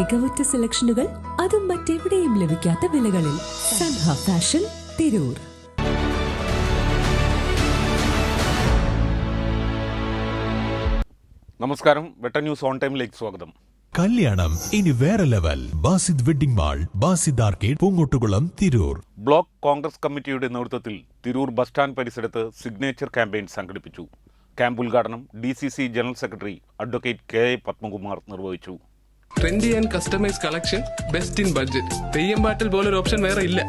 മികവുറ്റ സെലക്ഷനുകൾ അതും മറ്റെവിടെയും ലഭിക്കാത്ത വിലകളിൽ സൻഹ ഫാഷൻ തിരൂർ. നമസ്കാരം. വെട്ട ന്യൂസ് ഓൺ ടൈമിലേക്ക് സ്വാഗതം. കല്യാണം ഇനി വേറെ level. Basid wedding mall Basid arcade Poongottukulam Tirur. Block Congress കമ്മിറ്റിയുടെ നേതൃത്വത്തിൽ തിരൂർ ബസ് സ്റ്റാൻഡ് പരിസരത്ത് സിഗ്നേച്ചർ ക്യാമ്പയിൻ സംഘടിപ്പിച്ചു. ക്യാമ്പ് ഉദ്ഘാടനം D C C general secretary advocate K A Padmakumar നിർവഹിച്ചു. Trendy and customise collection best in budget Theyyam പാട്ടിൽ പോലൊരു option വേറെ ഇല്ല.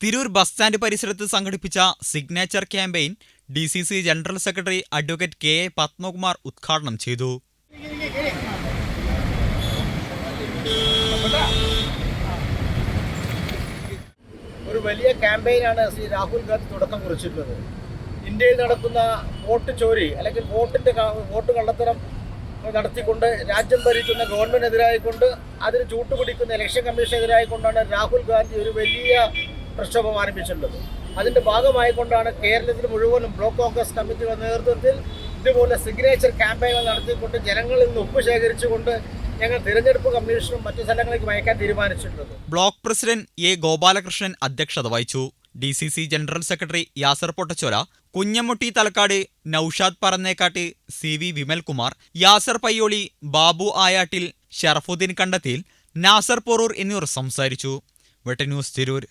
തിരൂർ ബസ് സ്റ്റാൻഡ് പരിസരത്ത് സംഘടിപ്പിച്ച signature campaign D C C general secretary advocate K A Padmakumar ഉദ്ഘാടനം ചെയ്തു. ഒരു വലിയ ക്യാമ്പയിനാണ് ശ്രീ രാഹുൽ ഗാന്ധി തുടക്കം കുറിച്ചിട്ടുള്ളത്. ഇന്ത്യയിൽ നടക്കുന്ന വോട്ട് ചോരി അല്ലെങ്കിൽ വോട്ടിന്റെ വോട്ട് കള്ളത്തരം നടത്തിക്കൊണ്ട് രാജ്യം ഭരിക്കുന്ന ഗവൺമെന്റിനെതിരായിക്കൊണ്ട് അതിന് ചൂട്ടുപിടിക്കുന്ന ഇലക്ഷൻ കമ്മീഷനെതിരായിക്കൊണ്ടാണ് രാഹുൽ ഗാന്ധി ഒരു വലിയ പ്രക്ഷോഭം ആരംഭിച്ചിട്ടുള്ളത്. അതിന്റെ ഭാഗമായിക്കൊണ്ടാണ് കേരളത്തിൽ മുഴുവനും ബ്ലോക്ക് കോൺഗ്രസ് കമ്മിറ്റിയുടെ നേതൃത്വത്തിൽ ഇതുപോലെ സിഗ്നേച്ചർ ക്യാമ്പയിനുകൾ നടത്തിക്കൊണ്ട് ജനങ്ങളിൽ നിന്ന് ഒപ്പ് ശേഖരിച്ചുകൊണ്ട് ഞങ്ങൾ തിരഞ്ഞെടുപ്പ് കമ്മീഷനും മറ്റു സ്ഥലങ്ങളിലേക്ക് അയക്കാൻ തീരുമാനിച്ചിട്ടുള്ളത്. ബ്ലോക്ക് പ്രസിഡന്റ് എ ഗോപാലകൃഷ്ണൻ അധ്യക്ഷത വഹിച്ചു. D C C general secretary Yasar Pottachola Kunhamutty Thalakkad Naushad Parannekkattu C V Vimalkumar Yasar Payyoli Babu Ayattil Sharafuddeen Kandathil Nasar Porur എന്നിവർ സംസാരിച്ചു. വെട്ടന്യൂസ് തിരൂർ.